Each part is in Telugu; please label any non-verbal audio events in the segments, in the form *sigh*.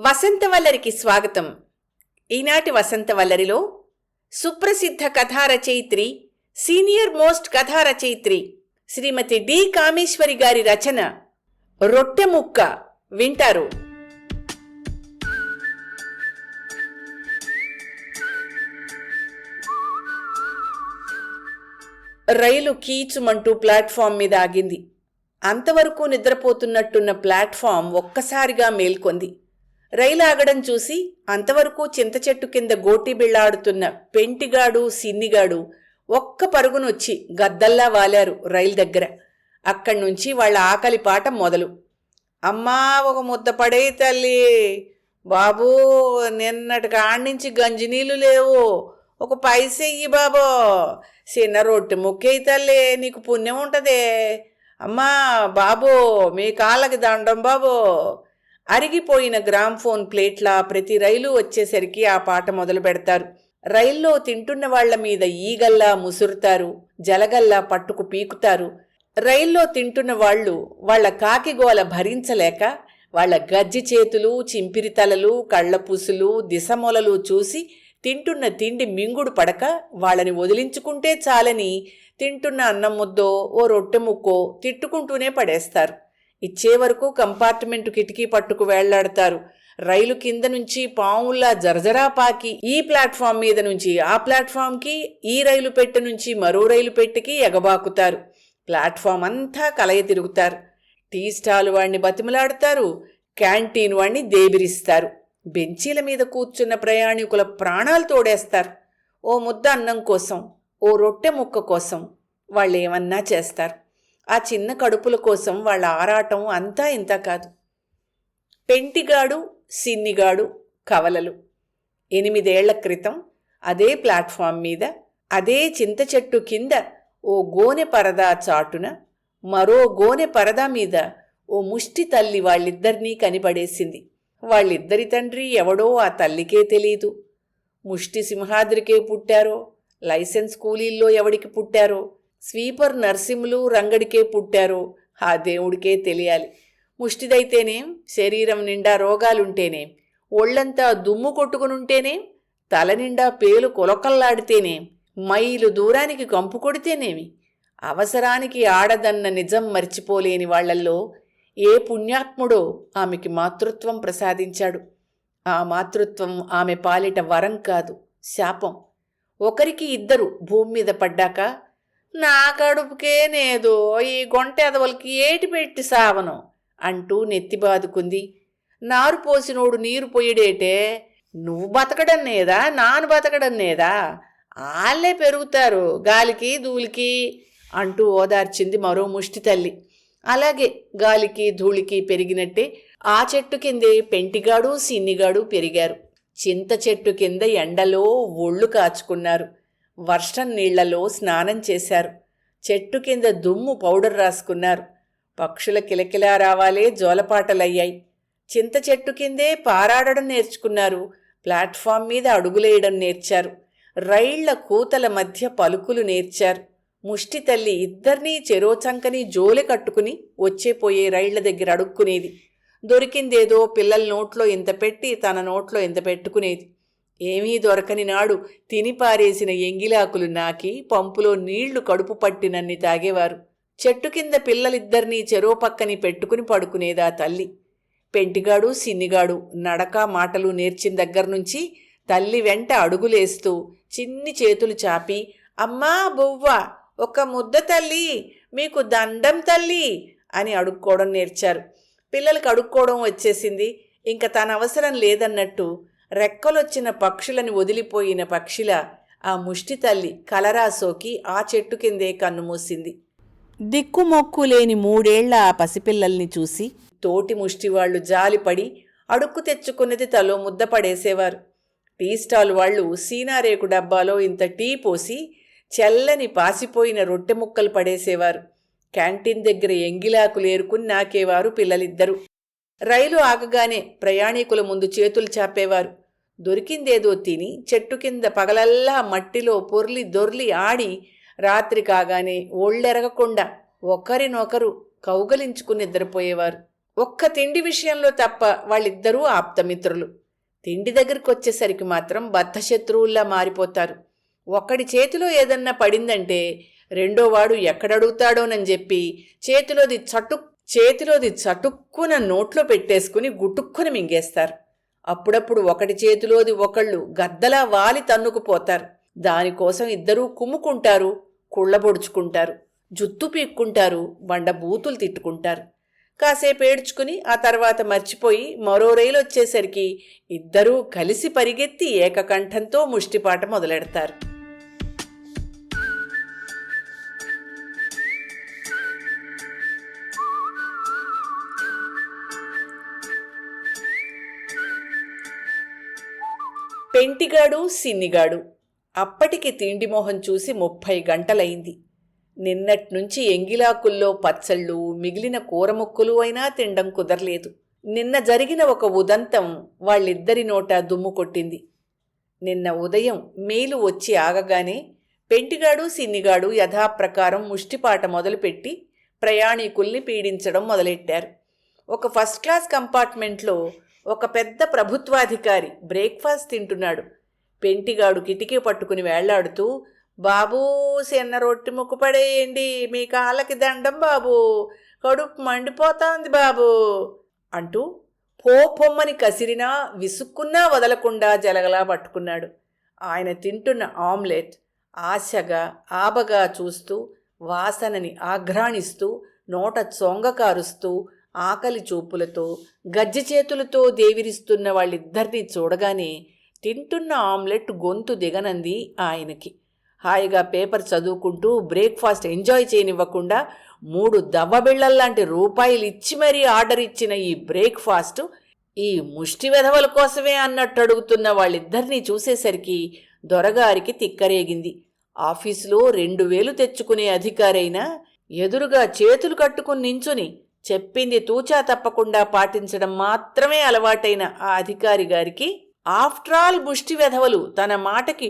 వసంతవల్లరికి స్వాగతం. ఈనాటి వసంతవల్లరిలో సుప్రసిద్ధ కథా రచయిత్రి సీనియర్ మోస్ట్ కథా రచయిత్రి శ్రీమతి డి కామేశ్వరి గారి రచన రొట్టె ముక్క వింటారు. రైలు కీచుమంటూ ప్లాట్ఫామ్ మీద ఆగింది. అంతవరకు నిద్రపోతున్నట్టున్న ప్లాట్ఫామ్ ఒక్కసారిగా మేల్కొంది. రైలు ఆగడం చూసి అంతవరకు చింత చెట్టు కింద గోటి బిళ్ళాడుతున్న పెంటిగాడు సిన్నిగాడు ఒక్క పరుగునొచ్చి గద్దల్లా వాలారు రైలు దగ్గర. అక్కడి నుంచి వాళ్ళ ఆకలి పాట మొదలు. అమ్మా ఒక ముద్ద పడే తల్లి. బాబూ నిన్నటి కాణించి గంజినీళ్ళు లేవు. ఒక పైసెయ్యి బాబో. చిన్న రొట్టె ముక్కేయి తల్లి నీకు పుణ్యం ఉంటదే. అమ్మా బాబో మీ కాళ్ళకి దండం బాబో. అరిగిపోయిన గ్రామ్ఫోన్ ప్లేట్ల ప్రతి రైలు వచ్చేసరికి ఆ పాట మొదలు పెడతారు. రైల్లో తింటున్న వాళ్ళ మీద ఈగల్లా ముసురుతారు జలగల్లా పట్టుకు పీకుతారు. రైల్లో తింటున్న వాళ్ళు వాళ్ళ కాకిగోల భరించలేక వాళ్ళ గజ్జి చేతులు చింపిరి తలలు కళ్ళపూసులు దిశమొలలు చూసి తింటున్న తిండి మింగుడు పడక వాళ్ళని వదిలించుకుంటే చాలని తింటున్న అన్నం ముద్దో ఓ రొట్టె ముక్కో తిట్టుకుంటూనే పడేస్తారు. ఇచ్చే వరకు కంపార్ట్మెంటు కిటికీ పట్టుకు వేళ్ళాడతారు. రైలు కింద నుంచి పావుల్లా జరజరా పాకి ఈ ప్లాట్ఫామ్ మీద నుంచి ఆ ప్లాట్ఫామ్కి ఈ రైలు పెట్టె నుంచి మరో రైలు పెట్టెకి ఎగబాకుతారు. ప్లాట్ఫామ్ అంతా కలయ తిరుగుతారు. టీ స్టాల్ వాణ్ణి బతిమలాడతారు క్యాంటీన్ వాణ్ణి దేబిరిస్తారు. బెంచీల మీద కూర్చున్న ప్రయాణికుల ప్రాణాలు తోడేస్తారు. ఓ ముద్ద అన్నం కోసం ఓ రొట్టె ముక్క కోసం వాళ్ళు ఏమన్నా చేస్తారు. ఆ చిన్న కడుపుల కోసం వాళ్ళ ఆరాటం అంతా ఇంత కాదు. పెంటిగాడు సిన్నిగాడు కవలలు. ఎనిమిదేళ్ళ క్రితం అదే ప్లాట్ఫామ్ మీద అదే చింత చెట్టు కింద ఓ గోనె పరదా చాటున మరో గోనె పరదా మీద ఓ ముష్టి తల్లి వాళ్ళిద్దరినీ కనిపడేసింది. వాళ్ళిద్దరి తండ్రి ఎవడో ఆ తల్లికే తెలీదు. ముష్టి సింహాద్రికే పుట్టారో లైసెన్స్ కూలీల్లో ఎవడికి పుట్టారో స్వీపర్ నర్సింహులు రంగడికే పుట్టారో. ఆ దేవుడికే తెలియాలి. ముష్టిదైతేనేం శరీరం నిండా రోగాలుంటేనేం ఒళ్ళంతా దుమ్ము కొట్టుకునుంటేనేం తల నిండా పేలు కొలకల్లాడితేనేం మైలు దూరానికి కంపు కొడితేనేమి? అవసరానికి ఆడదన్న నిజం మర్చిపోలేని వాళ్ళల్లో ఏ పుణ్యాత్ముడో ఆమెకి మాతృత్వం ప్రసాదించాడు. ఆ మాతృత్వం ఆమె పాలిట వరం కాదు శాపం. ఒకరికి ఇద్దరు భూమి మీద పడ్డాక నా కడుపుకే నేదో ఈ గొంటెదవలకి ఏటి పెట్టి సావను? అంటూ నెత్తి బాదుకుంది. నారు పోసినోడు నీరు పొయ్యడేటే నువ్వు బతకడం నేదా? నాను బతకడం లేదా ఆళ్ళే పెరుగుతారు గాలికి ధూళికి అంటూ ఓదార్చింది మరో ముష్టి తల్లి. అలాగే గాలికి ధూళికి పెరిగినట్టే ఆ చెట్టు కిందే పెంటిగాడు సిన్నిగాడు పెరిగారు. చింత చెట్టు కింద ఎండలో ఒళ్ళు కాచుకున్నారు. వర్షం నీళ్ళలో స్నానం చేశారు. చెట్టు కింద దుమ్ము పౌడర్ రాసుకున్నారు. పక్షుల కిలకిలా రావాలే జోలపాటలయ్యాయి. చింత చెట్టు కిందే పారాడడం నేర్చుకున్నారు. ప్లాట్ఫామ్ మీద అడుగులేయడం నేర్చారు. రైళ్ళ కూతల మధ్య పలుకులు నేర్చారు. ముష్టి తల్లి ఇద్దరినీ చెరోచంకని జోలె కట్టుకుని వచ్చేపోయే రైళ్ళ దగ్గర అడుక్కునేది. దొరికిందేదో పిల్లల నోట్లో ఇంత పెట్టి తన నోట్లో ఇంత పెట్టుకునేది. ఏమీ దొరకని నాడు తిని పారేసిన ఎంగిలాకులు నాకి పంపులో నీళ్ళు కడుపు పట్టినన్ని తాగేవారు. చెట్టు కింద పిల్లలిద్దరినీ చెరో పక్కని పెట్టుకుని పడుకునేదా తల్లి. పెంటిగాడు సిన్నిగాడు నడక మాటలు నేర్చిన దగ్గర నుంచి తల్లి వెంట అడుగులేస్తూ చిన్ని చేతులు చాపి అమ్మా బువ్వ ఒక ముద్ద తల్లి మీకు దండం తల్లి అని అడుక్కోవడం నేర్చారు. పిల్లలకు అడుక్కోవడం వచ్చేసింది. ఇంకా తన అవసరం లేదన్నట్టు రెక్కలొచ్చిన పక్షులని వదిలిపోయిన పక్షిల ఆ ముష్టి తల్లి కలరా సోకి ఆ చెట్టు కిందే కన్నుమూసింది దిక్కుమొక్కు లేని మూడేళ్ళ ఆ పసిపిల్లల్ని చూసి తోటి ముష్టివాళ్ళు జాలిపడి అడుక్కు తెచ్చుకున్నది తలో ముద్ద పడేసేవారు. టీ స్టాల్ వాళ్ళు సీనారేకు డబ్బాలో ఇంత టీ పోసి చెల్లని పాసిపోయిన రొట్టె ముక్కలు పడేసేవారు. క్యాంటీన్ దగ్గర ఎంగిలాకులు ఏరుకుని నాకేవారు పిల్లలిద్దరూ. రైలు ఆగగానే ప్రయాణికుల ముందు చేతులు చాపేవారు. దొరికిందేదో తిని చెట్టు కింద పగలల్లా మట్టిలో పొర్లి దొర్లి ఆడి రాత్రి కాగానే ఒళ్ళెరగకుండా ఒకరినొకరు కౌగలించుకుని నిద్రపోయేవారు. ఒక్క తిండి విషయంలో తప్ప వాళ్ళిద్దరూ ఆప్తమిత్రులు. తిండి దగ్గరికి వచ్చేసరికి మాత్రం బద్ధశత్రువుల్లా మారిపోతారు. ఒకడి చేతిలో ఏదన్నా పడిందంటే రెండోవాడు ఎక్కడడుగుతాడోనని చెప్పి చేతిలోది చటు చేతిలోది చటుక్కున నోట్లో పెట్టేసుకుని గుటుక్కుని మింగేస్తారు. అప్పుడప్పుడు ఒకటి చేతిలోది ఒకళ్ళు గద్దలా వాలి తన్నుకుపోతారు. దానికోసం ఇద్దరూ కుమ్ముకుంటారు కుళ్ళబొడుచుకుంటారు జుత్తు పీక్కుంటారు బండ బూతులు తిట్టుకుంటారు. కాసేపు ఏడ్చుకుని ఆ తర్వాత మర్చిపోయి మరో రైలు వచ్చేసరికి ఇద్దరూ కలిసి పరిగెత్తి ఏకకంఠంతో ముష్టిపాట మొదలెడతారు. పెంటిగాడు సిన్నిగాడు. అప్పటికి తిండి మొహం చూసి ముప్పై గంటలైంది. నిన్నట్నుంచి ఎంగిలాకుల్లో పచ్చళ్ళు మిగిలిన కూరముక్కలు అయినా తినడం కుదరలేదు. నిన్న జరిగిన ఒక ఉదంతం వాళ్ళిద్దరి నోట దుమ్ము కొట్టింది. నిన్న ఉదయం మేలు వచ్చి ఆగగానే పెంటిగాడు సిన్నిగాడు యథాప్రకారం ముష్టిపాట మొదలుపెట్టి ప్రయాణికుల్ని పీడించడం మొదలెట్టారు. ఒక ఫస్ట్ క్లాస్ కంపార్ట్మెంట్లో ఒక పెద్ద ప్రభుత్వాధికారి బ్రేక్ఫాస్ట్ తింటున్నాడు. పెంటిగాడు కిటికీ పట్టుకుని వేళ్ళాడుతూ బాబూ చిన్న రొట్టి ముక్కు పడేయండి. మీ కాళ్ళకి దండం బాబు. కడుపు మండిపోతోంది బాబు. అంటూ పోపొమ్మని కసిరినా విసుక్కున్నా వదలకుండా జలగలా పట్టుకున్నాడు. ఆయన తింటున్న ఆమ్లెట్ ఆశగా ఆబగా చూస్తూ వాసనని ఆఘ్రాణిస్తూ నోట చొంగ కారుస్తూ ఆకలి చూపులతో గజ్జి చేతులతో దేవిరిస్తున్న వాళ్ళిద్దరినీ చూడగానే తింటున్న ఆమ్లెట్ గొంతు దిగనంది ఆయనకి. హాయిగా పేపర్ చదువుకుంటూ బ్రేక్ఫాస్ట్ ఎంజాయ్ చేయనివ్వకుండా మూడు దవ్వబిళ్ళల్లాంటి రూపాయలు ఇచ్చి మరీ ఆర్డర్ ఇచ్చిన ఈ బ్రేక్ఫాస్ట్ ఈ ముష్టి వెధవల కోసమే అన్నట్టు అడుగుతున్న వాళ్ళిద్దరినీ చూసేసరికి దొరగారికి తిక్కరేగింది. ఆఫీసులో రెండు వేలు తెచ్చుకునే అధికారైనా ఎదురుగా చేతులు కట్టుకుని నించుని చెప్పింది తూచా తప్పకుండా పాటించడం మాత్రమే అలవాటైన ఆ అధికారి గారికి ఆఫ్టర్ ఆల్ ముష్టి వెధవలు తన మాటకి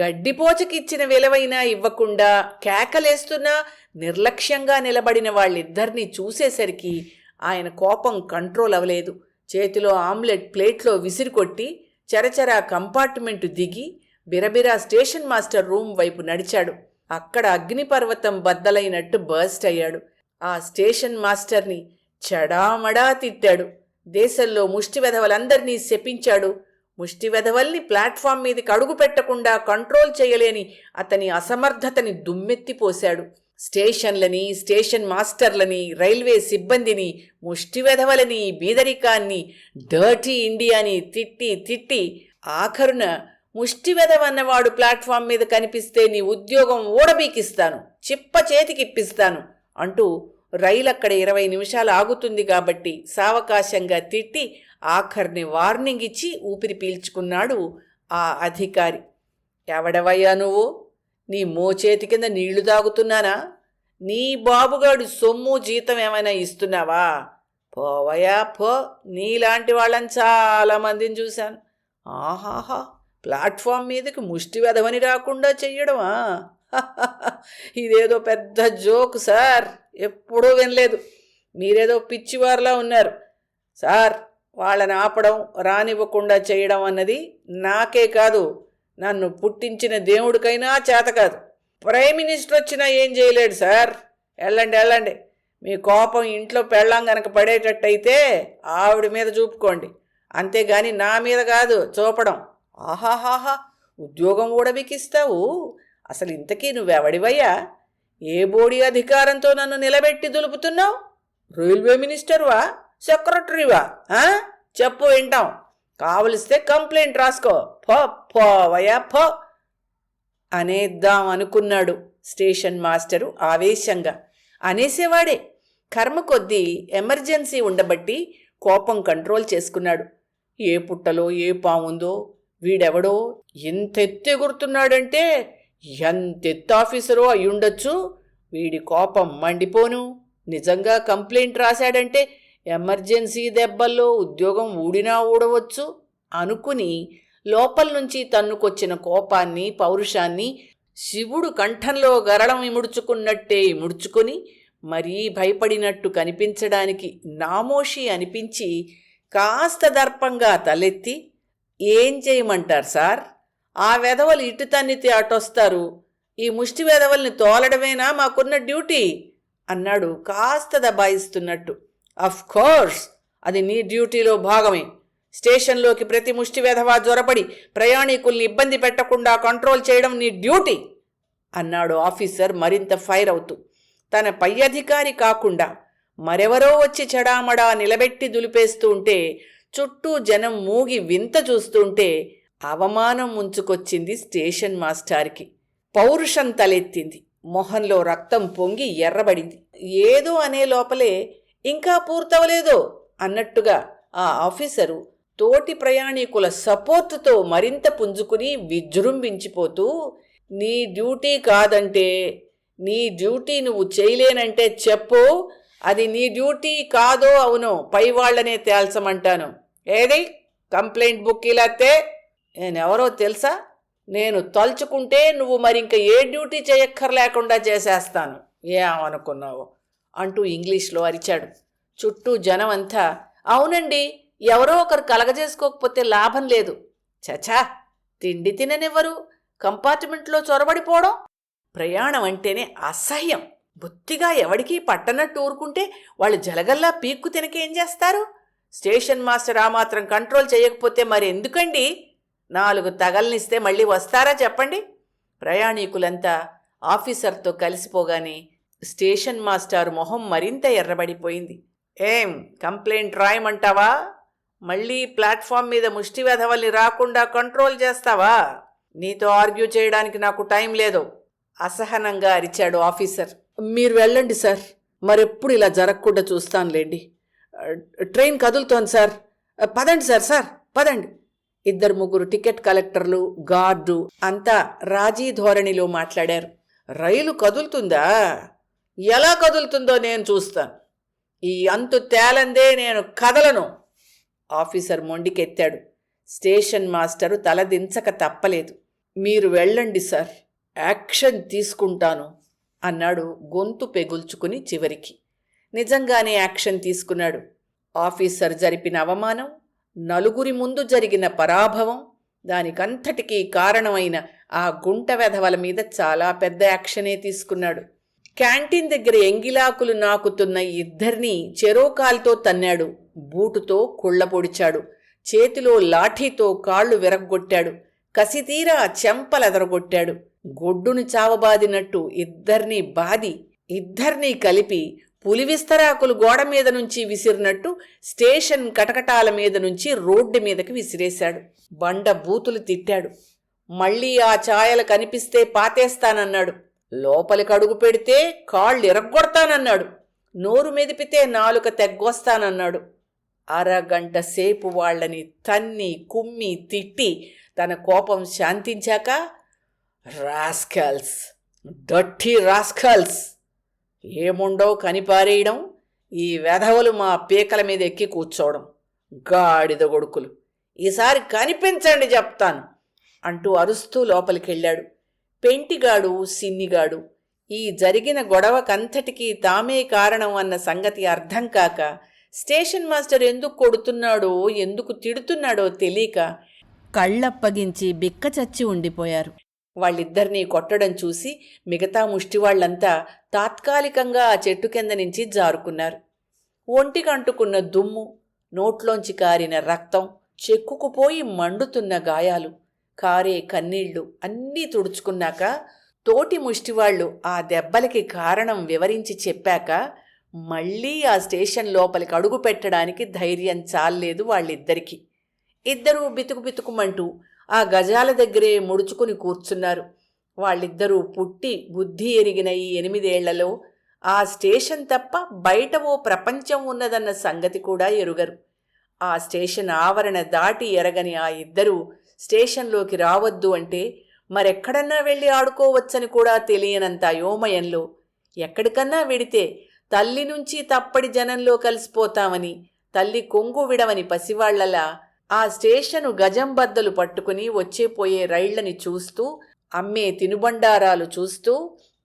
గడ్డిపోచకిచ్చిన విలువైనా ఇవ్వకుండా కేకలేస్తున్నా నిర్లక్ష్యంగా నిలబడిన వాళ్ళిద్దరినీ చూసేసరికి ఆయన కోపం కంట్రోల్ అవ్వలేదు. చేతిలో ఆమ్లెట్ ప్లేట్లో విసిరికొట్టి చరచరా కంపార్ట్మెంటు దిగి బిరబిరా స్టేషన్ మాస్టర్ రూమ్ వైపు నడిచాడు. అక్కడ అగ్నిపర్వతం బద్దలైనట్టు బర్స్ట్ అయ్యాడు. ఆ స్టేషన్ మాస్టర్ని చడామడా తిట్టాడు. దేశంలో ముష్టి వెధవలందరినీ శపించాడు. ముష్టి వెధవల్ని ప్లాట్ఫామ్ మీదకి అడుగు పెట్టకుండా కంట్రోల్ చేయలేని అతని అసమర్థతని దుమ్మెత్తిపోశాడు స్టేషన్లని స్టేషన్ మాస్టర్లని రైల్వే సిబ్బందిని ముష్టి వెధవలని బీదరికాన్ని డర్టీ ఇండియాని తిట్టి తిట్టి ఆఖరున ముష్టి వెధవన్నవాడు ప్లాట్ఫామ్ మీద కనిపిస్తే నీ ఉద్యోగం ఊడబీకిస్తాను. చిప్ప చేతికిప్పిస్తాను అంటూ రైలు అక్కడ ఇరవై నిమిషాలు ఆగుతుంది కాబట్టి సావకాశంగా తిట్టి ఆఖరిని వార్నింగ్ ఇచ్చి ఊపిరి పీల్చుకున్నాడు ఆ అధికారి. ఎవడవయ్యా నువ్వు? నీ మోచేతి కింద నీళ్ళు తాగుతున్నానా? నీ బాబుగాడు సొమ్ము జీతం ఏమైనా ఇస్తున్నావా? పోవయా పో. నీలాంటి వాళ్ళని చాలామందిని చూశాను. ఆహాహా ప్లాట్ఫామ్ మీదకి ముష్టి వెదవని రాకుండా చెయ్యడమా? *laughs* ఇదేదో పెద్ద జోక్ సార్. ఎప్పుడూ వినలేదు. మీరేదో పిచ్చివారిలా ఉన్నారు. సార్ వాళ్ళని ఆపడం రానివ్వకుండా చేయడం అన్నది నాకే కాదు. నన్ను పుట్టించిన దేవుడికైనా చేత కాదు. ప్రైమ్ మినిస్టర్ వచ్చినా ఏం చేయలేడు సార్. వెళ్ళండి వెళ్ళండి మీ కోపం ఇంట్లో పెళ్ళాం గనక పడేటట్టయితే ఆవిడ మీద చూపుకోండి. అంతేగాని నా మీద కాదు చూపడం. ఆహాహాహా. ఉద్యోగం కూడా బికిస్తావు అసలు ఇంతకీ నువ్వెవడివయ్యా? ఏ బోడీ అధికారంతో నన్ను నిలబెట్టి దులుపుతున్నావు? రైల్వే మినిస్టర్వా? సెక్రటరీవా? చెప్పు వింటాం. కావలిస్తే కంప్లైంట్ రాసుకో. పో పోవయా పో. అనేద్దాం అనుకున్నాడు స్టేషన్ మాస్టరు ఆవేశంగా. అనేసేవాడే. కర్మ కొద్దీ ఎమర్జెన్సీ ఉండబట్టి కోపం కంట్రోల్ చేసుకున్నాడు. ఏ పుట్టలో ఏ పాముందో వీడెవడో ఎంతెత్తెగురుతున్నాడంటే ఎంతెత్తు ఆఫీసరో అయ్యుండొచ్చు. వీడి కోపం మండిపోను. నిజంగా కంప్లైంట్ రాశాడంటే ఎమర్జెన్సీ దెబ్బల్లో ఉద్యోగం ఊడినా ఊడవచ్చు అనుకుని లోపల నుంచి తన్నుకొచ్చిన కోపాన్ని పౌరుషాన్ని శివుడు కంఠంలో గరళం ఇముడుచుకున్నట్టే ఇముడుచుకొని మరీ భయపడినట్టు కనిపించడానికి నామోషి అనిపించి కాస్త దర్పంగా తలెత్తి ఏం చేయమంటారు సార్? ఆ వెధవలు ఇటు తన్నితే అటొస్తారు. ఈ ముష్టి వెధవల్ని తోలడమేనా మాకున్న డ్యూటీ? అన్నాడు కాస్త దబాయిస్తున్నట్టు. కోర్స్ అది నీ డ్యూటీలో భాగమే. స్టేషన్లోకి ప్రతి ముష్టి వెధవా జ్వరపడి ప్రయాణికుల్ని ఇబ్బంది పెట్టకుండా కంట్రోల్ చేయడం నీ డ్యూటీ అన్నాడు ఆఫీసర్ మరింత ఫైర్ అవుతూ. తన పై అధికారి కాకుండా మరెవరో వచ్చి చెడామడా నిలబెట్టి దులిపేస్తూ ఉంటే చుట్టూ జనం మూగి వింత చూస్తుంటే అవమానం ముంచుకొచ్చింది స్టేషన్ మాస్టార్కి. పౌరుషం తలెత్తింది. మొహంలో రక్తం పొంగి ఎర్రబడింది. ఏదో అనే లోపలే ఇంకా పూర్తవలేదో అన్నట్టుగా ఆ ఆఫీసరు తోటి ప్రయాణికుల సపోర్టుతో మరింత పుంజుకుని విజృంభించిపోతూ నీ డ్యూటీ కాదంటే నీ డ్యూటీ నువ్వు చేయలేనంటే చెప్పు అది నీ డ్యూటీ కాదో అవునో పై వాళ్ళనే తేల్చమంటాను. ఏది? కంప్లైంట్ బుక్ నేను నేనెవరో తెలుసా? నేను తలుచుకుంటే నువ్వు మరి ఇంకా ఏ డ్యూటీ చేయక్కర్లేకుండా చేసేస్తాను. ఏమనుకున్నావు? అంటూ ఇంగ్లీష్లో అరిచాడు. చుట్టూ జనం అంతా అవునండి ఎవరో ఒకరు కలగజేసుకోకపోతే లాభం లేదు. చచా తిండి తిననివ్వరు. కంపార్ట్మెంట్లో చొరబడిపోవడం ప్రయాణం అంటేనే అసహ్యం. బొత్తిగా ఎవడికి పట్టనట్టు ఊరుకుంటే వాళ్ళు జలగల్లా పీక్కు తినకేం చేస్తారు? స్టేషన్ మాస్టర్ ఆ మాత్రం కంట్రోల్ చేయకపోతే మరి ఎందుకండి నాలుగు తగల్నిస్తే మళ్ళీ వస్తారా చెప్పండి? ప్రయాణికులంతా ఆఫీసర్తో కలిసిపోగానే స్టేషన్ మాస్టారు మొహం మరింత ఎర్రబడిపోయింది. ఏం కంప్లైంట్ రాయమంటావా? మళ్ళీ ప్లాట్ఫామ్ మీద ముష్టి వెధవల్ని రాకుండా కంట్రోల్ చేస్తావా? నీతో ఆర్గ్యూ చేయడానికి నాకు టైం లేదు. అసహనంగా అరిచాడు ఆఫీసర్. మీరు వెళ్ళండి సార్. మరెప్పుడు ఇలా జరగకుండా చూస్తానులేండి. ట్రైన్ కదులుతోంది సార్. పదండి సార్ సార్ పదండి. ఇద్దరు ముగ్గురు టికెట్ కలెక్టర్లు గార్డు అంతా రాజీ ధోరణిలో మాట్లాడారు. రైలు కదులుతుందా? ఎలా కదులుతుందో నేను చూస్తాను. ఈ అంతు తేలందే నేను కదలను. ఆఫీసర్ మొండికెత్తాడు. స్టేషన్ మాస్టరు తలదించక తప్పలేదు. మీరు వెళ్ళండి సార్. యాక్షన్ తీసుకుంటాను అన్నాడు గొంతు పెగుల్చుకుని చివరికి. నిజంగానే యాక్షన్ తీసుకున్నాడు. ఆఫీసర్ జరిపిన అవమానం నలుగురి ముందు జరిగిన పరాభవం దానికంతటికీ కారణమైన ఆ గుంట వెధవల మీద చాలా పెద్ద యాక్షనే తీసుకున్నాడు. క్యాంటీన్ దగ్గర ఎంగిలాకులు నాకుతున్న ఇద్దరినీ చెరోకాల్తో తన్నాడు. బూటుతో కుళ్ళపొడిచాడు చేతిలో లాఠీతో కాళ్ళు విరగ్గొట్టాడు. కసితీరా చెంపలెదరగొట్టాడు గొడ్డును చావబాదినట్టు ఇద్దర్నీ బాది ఇద్దర్నీ కలిపి పులి విస్తరాకులు గోడ మీద నుంచి విసిరినట్టు స్టేషన్ కటకటాల మీద నుంచి రోడ్డు మీదకి విసిరేశాడు. బండ బూతులు తిట్టాడు. మళ్ళీ ఆ ఛాయలు కనిపిస్తే పాతేస్తానన్నాడు. లోపలికి అడుగు పెడితే కాళ్ళు ఇరగ్గొడతానన్నాడు నోరు మెదిపితే నాలుక తెగ్గొస్తానన్నాడు. అరగంట సేపు వాళ్ళని తన్ని కుమ్మి తిట్టి తన కోపం శాంతించాక రాస్కల్స్ డట్టి రాస్కల్స్! ఏముండో కనిపారేయడం ఈ వెధవలు మా పీకల మీద ఎక్కి కూర్చోవడం. గాడిద కొడుకులు ఈసారి కనిపించండి చెప్తాను అంటూ అరుస్తూ లోపలికెళ్ళాడు. పెంటిగాడు సిన్నిగాడు ఈ జరిగిన గొడవకంతటికీ తామే కారణం అన్న సంగతి అర్థం కాక స్టేషన్ మాస్టర్ ఎందుకు కొడుతున్నాడో ఎందుకు తిడుతున్నాడో తెలియక కళ్ళప్పగించి బిక్కచచ్చి ఉండిపోయారు. వాళ్ళిద్దరినీ కొట్టడం చూసి మిగతా ముష్టివాళ్ళంతా తాత్కాలికంగా ఆ చెట్టు కింద నుంచి జారుకున్నారు. ఒంటికంటుకున్న దుమ్ము నోట్లోంచి కారిన రక్తం చెక్కుకుపోయి మండుతున్న గాయాలు కారే కన్నీళ్ళు అన్నీ తుడుచుకున్నాక తోటి ముష్టివాళ్ళు ఆ దెబ్బలకి కారణం వివరించి చెప్పాక మళ్ళీ ఆ స్టేషన్ లోపలికి అడుగు పెట్టడానికి ధైర్యం చాలలేదు వాళ్ళిద్దరికీ. ఇద్దరూ బితుకు బితుకుమంటూ ఆ గజాల దగ్గరే ముడుచుకుని కూర్చున్నారు. వాళ్ళిద్దరూ పుట్టి బుద్ధి ఎరిగిన ఈ ఎనిమిదేళ్ళలో ఆ స్టేషన్ తప్ప బయట ఓ ప్రపంచం ఉన్నదన్న సంగతి కూడా ఎరుగరు. ఆ స్టేషన్ ఆవరణ దాటి ఎరగని ఆ ఇద్దరూ స్టేషన్లోకి రావద్దు అంటే మరెక్కడన్నా వెళ్ళి ఆడుకోవచ్చని కూడా తెలియనంత అయోమయంలో ఎక్కడికన్నా వెడితే తల్లి నుంచి తప్పడి జనంలో కలిసిపోతామని తల్లి కొంగు విడవని పసివాళ్ళలా ఆ స్టేషను గజం బద్దలు పట్టుకుని వచ్చేపోయే రైళ్ళని చూస్తూ అమ్మే తినుబండారాలు చూస్తూ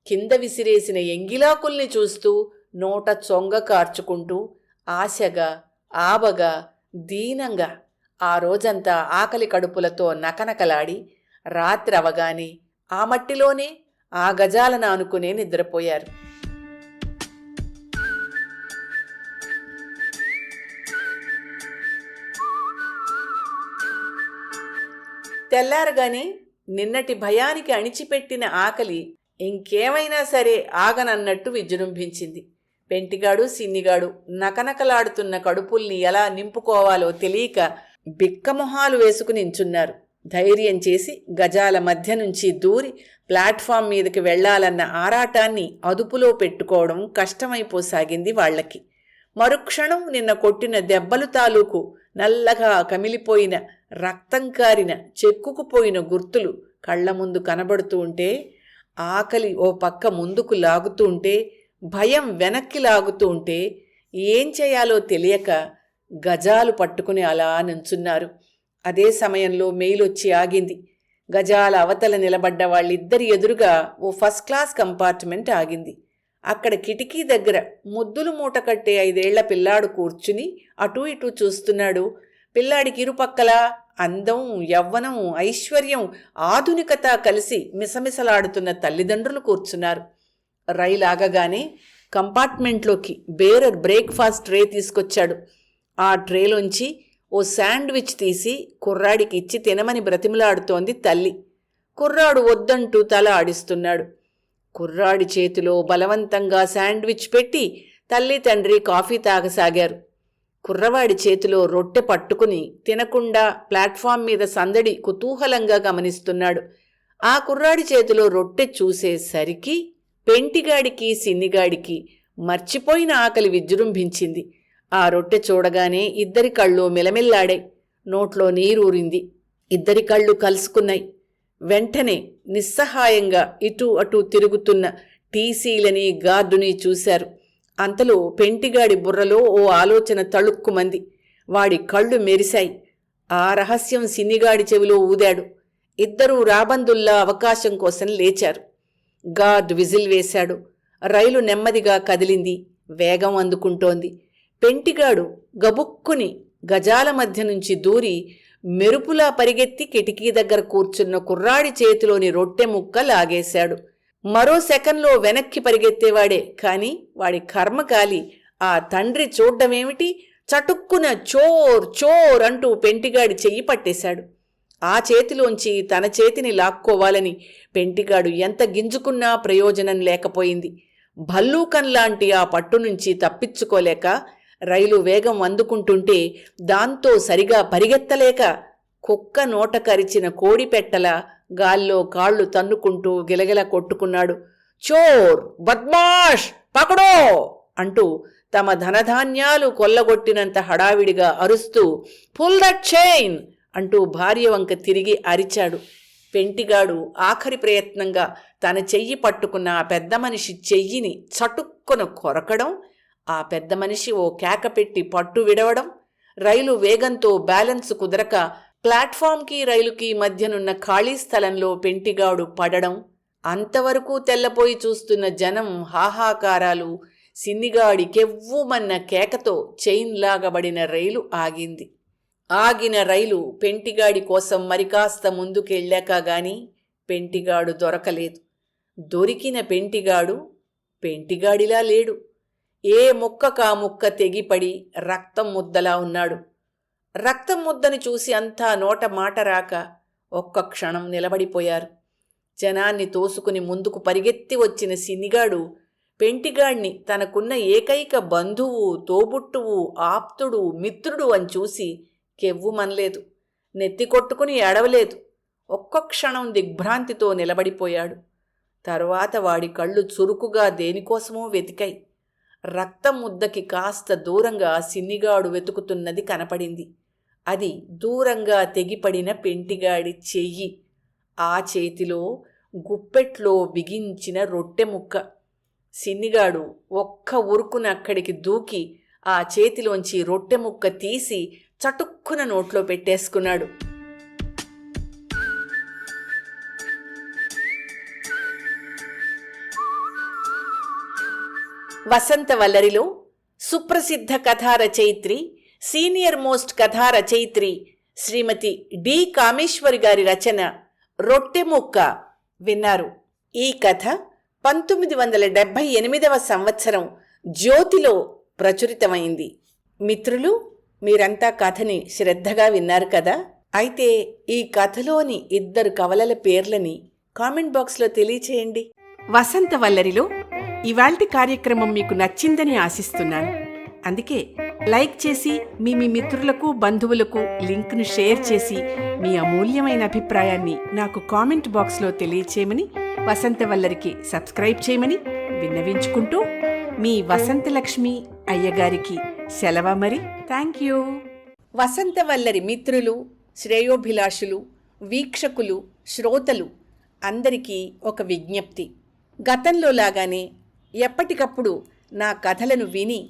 కింద విసిరేసిన ఎంగిలాకుల్ని చూస్తూ నోట చొంగ కార్చుకుంటూ ఆశగా ఆబగా దీనంగా ఆ రోజంతా ఆకలి కడుపులతో నకనకలాడి రాత్రి అవగానే ఆ మట్టిలోనే ఆ గజాలను ఆనుకునే నిద్రపోయారు. తెల్లారగానే నిన్నటి భయానికి అణిచిపెట్టిన ఆకలి ఇంకేమైనా సరే ఆగనన్నట్టు విజృంభించింది. పెంటిగాడు సిన్నిగాడు నకనకలాడుతున్న కడుపుల్ని ఎలా నింపుకోవాలో తెలియక బిక్కమొహాలు వేసుకుని నించున్నారు. ధైర్యం చేసి గజాల మధ్య నుంచి దూరి ప్లాట్ఫామ్ మీదకి వెళ్ళాలన్న ఆరాటాన్ని అదుపులో పెట్టుకోవడం కష్టమైపోసాగింది వాళ్ళకి మరుక్షణం నిన్న కొట్టిన దెబ్బలు తాలూకు నల్లగా కమిలిపోయిన రక్తం కారిన చెక్కుకుపోయిన గుర్తులు కళ్ళ ముందు కనబడుతూ ఉంటే ఆకలి ఓ పక్క ముందుకు లాగుతూ ఉంటే భయం వెనక్కి లాగుతూ ఉంటే ఏం చేయాలో తెలియక గజాలు పట్టుకుని అలా నుంచున్నారు. అదే సమయంలో మెయిలొచ్చి ఆగింది. గజాల అవతల నిలబడ్డ వాళ్ళిద్దరి ఎదురుగా ఓ ఫస్ట్ క్లాస్ కంపార్ట్మెంట్ ఆగింది. అక్కడ కిటికీ దగ్గర ముద్దులు మూట కట్టే ఐదేళ్ళ పిల్లాడు కూర్చుని అటూ ఇటూ చూస్తున్నాడు. పిల్లాడికి ఇరుపక్కల అందం యవ్వనం ఐశ్వర్యం ఆధునికత కలిసి మిసమిసలాడుతున్న తల్లిదండ్రులు కూర్చున్నారు. రైలు ఆగగానే కంపార్ట్మెంట్లోకి బేరర్ బ్రేక్ఫాస్ట్ ట్రే తీసుకొచ్చాడు. ఆ ట్రేలోంచి ఓ శాండ్విచ్ తీసి కుర్రాడికి ఇచ్చి తినమని బ్రతిమలాడుతోంది తల్లి. కుర్రాడు వద్దంటూ తల ఆడిస్తున్నాడు. కుర్రాడి చేతిలో బలవంతంగా శాండ్విచ్ పెట్టి తల్లి తండ్రి కాఫీ తాగసాగారు. కుర్రవాడి చేతిలో రొట్టె పట్టుకుని తినకుండా ప్లాట్ఫామ్ మీద సందడి కుతూహలంగా గమనిస్తున్నాడు. ఆ కుర్రాడి చేతిలో రొట్టె చూసేసరికి పెంటిగాడికి సిన్నిగాడికి మర్చిపోయిన ఆకలి విజృంభించింది. ఆ రొట్టె చూడగానే ఇద్దరి కళ్ళు మిలమిల్లాడాయి. నోట్లో నీరూరింది. ఇద్దరి కళ్ళు కలుసుకున్నాయి. వెంటనే నిస్సహాయంగా ఇటు అటు తిరుగుతున్న టీసీలని గార్డుని చూశారు. అంతలో పెంటిగాడి బుర్రలో ఓ ఆలోచన తళుక్కుమంది. వాడి కళ్ళు మెరిశాయి. ఆ రహస్యం సినిగాడి చెవిలో ఊదాడు. ఇద్దరూ రాబందుల్లా అవకాశం కోసం లేచారు. గార్డ్ విజిల్ వేశాడు. రైలు నెమ్మదిగా కదిలింది. వేగం అందుకుంటోంది. పెంటిగాడు గబుక్కుని గజాల మధ్య నుంచి దూరి మెరుపులా పరిగెత్తి కిటికీ దగ్గర కూర్చున్న కుర్రాడి చేతిలోని రొట్టె ముక్క లాగేశాడు. మరో సెకండ్లో వెనక్కి పరిగెత్తేవాడే. కాని వాడి కర్మకాలి ఆ తండ్రి చూడ్డమేమిటి? చటుక్కున చోర్ చోర్ అంటూ పెంటిగాడి చెయ్యి పట్టేశాడు. ఆ చేతిలోంచి తన చేతిని లాక్కోవాలని పెంటిగాడు ఎంత గింజుకున్నా ప్రయోజనం లేకపోయింది. భల్లూకన్లాంటి ఆ పట్టు నుంచి తప్పించుకోలేక రైలు వేగం అందుకుంటుంటే దాంతో సరిగా పరిగెత్తలేక కుక్క నోట కరిచిన కోడిపెట్టల గాల్లో కాళ్ళు తన్నుకుంటూ గిలగిల కొట్టుకున్నాడు. చోర్ బద్మాష్ పకడో! అంటూ తమ ధనధాన్యాలు కొల్లగొట్టినంత హడావిడిగా అరుస్తూ పుల్ దట్ చైన్! అంటూ భార్య వంక తిరిగి అరిచాడు. పెంటిగాడు ఆఖరి ప్రయత్నంగా తన చెయ్యి పట్టుకున్న ఆ పెద్ద మనిషి చెయ్యిని చటుక్కున కొరకడం ఆ పెద్ద మనిషి ఓ కేక పెట్టి పట్టు విడవడం రైలు వేగంతో బ్యాలెన్స్ కుదరక ప్లాట్ఫామ్కి రైలుకి మధ్యనున్న ఖాళీ స్థలంలో పెంటిగాడు పడడం అంతవరకు తెల్లపోయి చూస్తున్న జనం హాహాకారాలు సిన్నిగాడి కెవ్వుమన్న కేకతో చైన్ లాగబడిన రైలు ఆగింది. ఆగిన రైలు పెంటిగాడి కోసం మరికాస్త ముందుకెళ్ళాక గాని పెంటిగాడు దొరకలేదు. దొరికిన పెంటిగాడు పెంటిగాడిలా లేడు. ఏ ముక్కకా ముక్క తెగిపడి రక్తం ముద్దలా ఉన్నాడు. రక్తం ముద్దని చూసి అంతా నోట మాట రాక ఒక్క క్షణం నిలబడిపోయారు. జనాన్ని తోసుకుని ముందుకు పరిగెత్తి వచ్చిన సినిగాడు పెంటిగాడిని తనకున్న ఏకైక బంధువు తోబుట్టువు ఆప్తుడు మిత్రుడు అని చూసి కెవ్వుమనలేదు నెత్తి కొట్టుకుని ఏడవలేదు. ఒక్క క్షణం దిగ్భ్రాంతితో నిలబడిపోయాడు. తర్వాత వాడి కళ్ళు చురుకుగా దేనికోసమో వెతికాయి. రక్తం ముద్దకి కాస్త దూరంగా సిన్నిగాడు వెతుకుతున్నది కనపడింది. అది దూరంగా తెగిపడిన పెంటిగాడి చెయ్యి. ఆ చేతిలో గుప్పెట్లో బిగించిన రొట్టె ముక్క. సిన్నిగాడు ఒక్క ఉరుకున అక్కడికి దూకి ఆ చేతిలోంచి రొట్టె ముక్క తీసి చటుక్కున నోట్లో పెట్టేసుకున్నాడు. వసంత వల్లరిలో సుప్రసిద్ధ కథా రచయిత్రి సీనియర్ మోస్ట్ కథా రచయిత్రి శ్రీమతి డి కామేశ్వరి గారి రచన రొట్టెముక్క విన్నారు. ఈ కథ పంతొమ్మిది వందల డెబ్భై ఎనిమిదవ సంవత్సరం జ్యోతిలో ప్రచురితమైంది. మిత్రులు మీరంతా కథని శ్రద్ధగా విన్నారు కదా? అయితే ఈ కథలోని ఇద్దరు కవలల పేర్లని కామెంట్ బాక్స్లో తెలియచేయండి. వసంతవల్లరిలో ఇవాల్టి కార్యక్రమం మీకు నచ్చిందని ఆశిస్తున్నాను. అందుకే లైక్ చేసి మీ మీ మిత్రులకు బంధువులకు లింక్ను షేర్ చేసి మీ అమూల్యమైన అభిప్రాయాన్ని నాకు కామెంట్ బాక్స్లో తెలియచేయమని వసంతవల్లరికి సబ్స్క్రైబ్ చేయమని విన్నవించుకుంటూ మీ వసంతలక్ష్మి అయ్యగారికి సెలవ మరి. Thank you. వసంతవల్లరి మిత్రులు శ్రేయోభిలాషులు వీక్షకులు శ్రోతలు అందరికీ ఒక విజ్ఞప్తి. గతంలో లాగానే ఎప్పటికప్పుడు నా కథలను విని